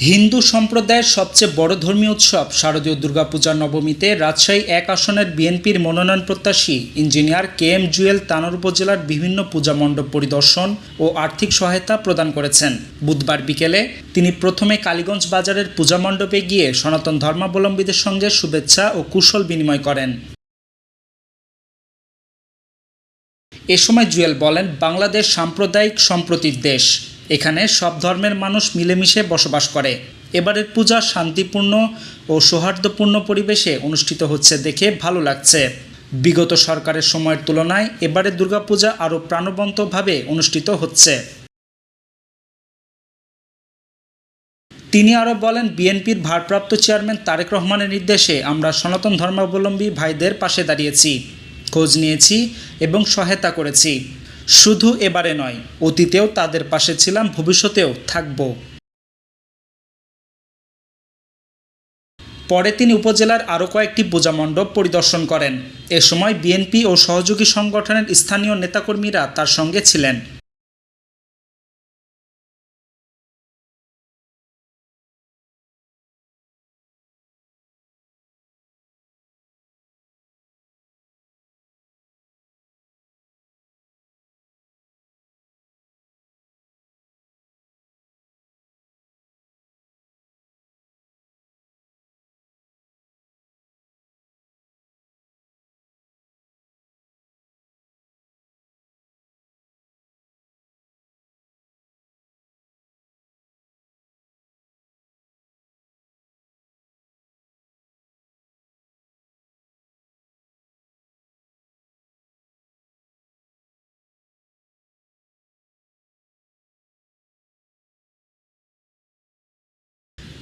হিন্দু সম্প্রদায়ের সবচেয়ে বড় ধর্মীয় উৎসব শারদীয় দুর্গাপূজা নবমীতে রাজশাহী এক আসনের বিএনপির মনোনয়ন প্রত্যাশী engineer K M Jewel Tanore উপজেলার বিভিন্ন পূজা মণ্ডপ পরিদর্শন ও আর্থিক সহায়তা প্রদান করেছেন। বুধবার বিকেলে তিনি প্রথমে কালীগঞ্জ বাজারের পূজা মণ্ডপে গিয়ে সনাতন ধর্মাবলম্বীদের সঙ্গে শুভেচ্ছা ও কুশল বিনিময় করেন। এ সময় জুয়েল বলেন, বাংলাদেশ সাম্প্রদায়িক সম্প্রতির দেশ। এখানে সব ধর্মের মানুষ মিলেমিশে বসবাস করে। এবারের পূজা শান্তিপূর্ণ ও সৌহার্দ্যপূর্ণ পরিবেশে অনুষ্ঠিত হচ্ছে দেখে ভালো লাগছে। বিগত সরকারের সময়ের তুলনায় এবারের দুর্গাপূজা আরও প্রাণবন্তভাবে অনুষ্ঠিত হচ্ছে। তিনি আরও বলেন, বিএনপির ভারপ্রাপ্ত চেয়ারম্যান তারেক রহমানের নির্দেশে আমরা সনাতন ধর্মাবলম্বী ভাইদের পাশে দাঁড়িয়েছি, খোঁজ নিয়েছি এবং সহায়তা করেছি। শুধু এবারে নয়, অতীতেও তাদের পাশে ছিলাম, ভবিষ্যতেও থাকব। পরে তিনি উপজেলার আরও কয়েকটি পূজা মণ্ডপ পরিদর্শন করেন। এ সময় বিএনপি ও সহযোগী সংগঠনের স্থানীয় নেতাকর্মীরা তার সঙ্গে ছিলেন।